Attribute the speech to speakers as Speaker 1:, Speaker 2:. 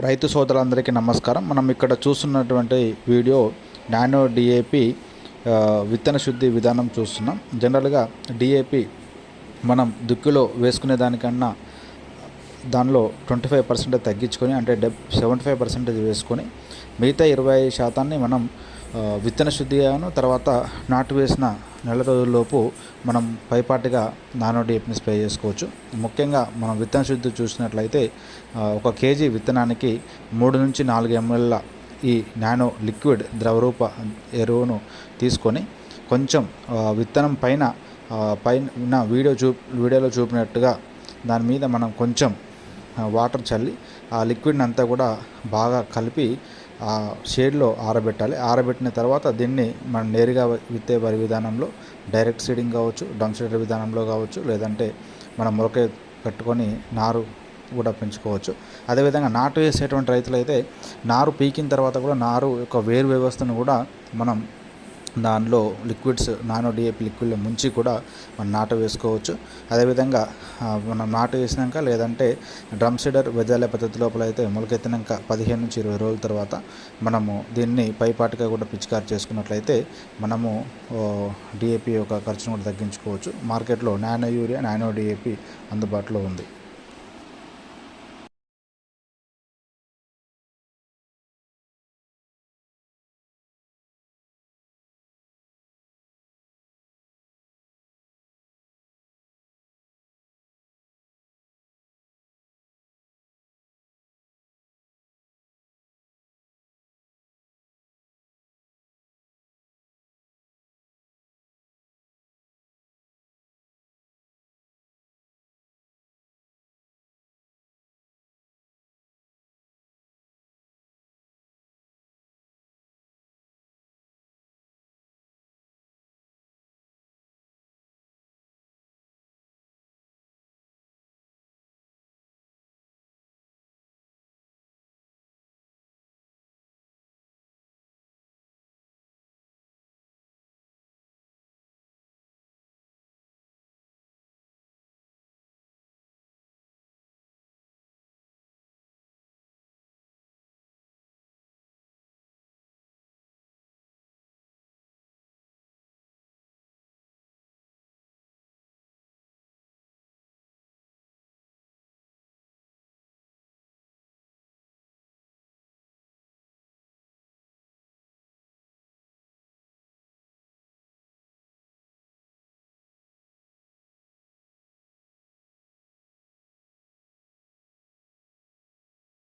Speaker 1: రైతు సోదరులందరికీ నమస్కారం. మనం ఇక్కడ చూస్తున్నటువంటి వీడియో నానో డిఏపి విత్తన శుద్ధి విధానం చూస్తున్నాం. జనరల్గా డిఏపి మనం దుక్కిలో వేసుకునే దానికన్నా దానిలో ట్వంటీ ఫైవ్ పర్సెంట్ తగ్గించుకొని అంటే డెబ్ సెవెంటీ ఫైవ్ పర్సెంటేజ్ వేసుకొని మిగతా ఇరవై శాతాన్ని మనం విత్తన శుద్ధి అయ్యాను. తర్వాత నాటు వేసిన నెల రోజుల్లోపు మనం పైపాటిగా నానో డిఏపిని స్ప్రే చేసుకోవచ్చు. ముఖ్యంగా మనం విత్తన శుద్ధి చూసినట్లయితే ఒక కేజీ విత్తనానికి మూడు నుంచి నాలుగు ఎంఎల్ల ఈ నానో లిక్విడ్ ద్రవరూప ఎరువును తీసుకొని కొంచెం విత్తనం పైన పైన వీడియో చూ వీడియోలో చూపినట్టుగా దాని మీద మనం కొంచెం వాటర్ చల్లి ఆ లిక్విడ్ని అంతా కూడా బాగా కలిపి ఆ షేడ్లో ఆరబెట్టాలి. ఆరబెట్టిన తర్వాత దీన్ని మనం నేరుగా విత్తే వరి విధానంలో డైరెక్ట్ సీడింగ్ కావచ్చు డంప్ సీడర్ విధానంలో కావచ్చు లేదంటే మనం మొలక పెట్టుకొని నారు కూడా పెంచుకోవచ్చు. అదేవిధంగా నాటు వేసేటువంటి రైతులైతే నారు పీకిన తర్వాత కూడా నారు యొక్క వేరు వ్యవస్థను కూడా మనం దానిలో లిక్విడ్స్ నానో డిఏపి లిక్విడ్లో ముంచి కూడా మనం నాటు వేసుకోవచ్చు. అదేవిధంగా మనం నాటు వేసినాక లేదంటే డ్రమ్ సీడర్ వెజాలే పద్ధతి లోపల అయితే మొలకెత్తినాక పదిహేను నుంచి ఇరవై రోజుల తర్వాత మనము దీన్ని పైపాటిగా కూడా పిచికారి చేసుకున్నట్లయితే మనము డిఏపి యొక్క ఖర్చును కూడా తగ్గించుకోవచ్చు. మార్కెట్లో నానో యూరియా నానో డిఏపి అందుబాటులో ఉంది.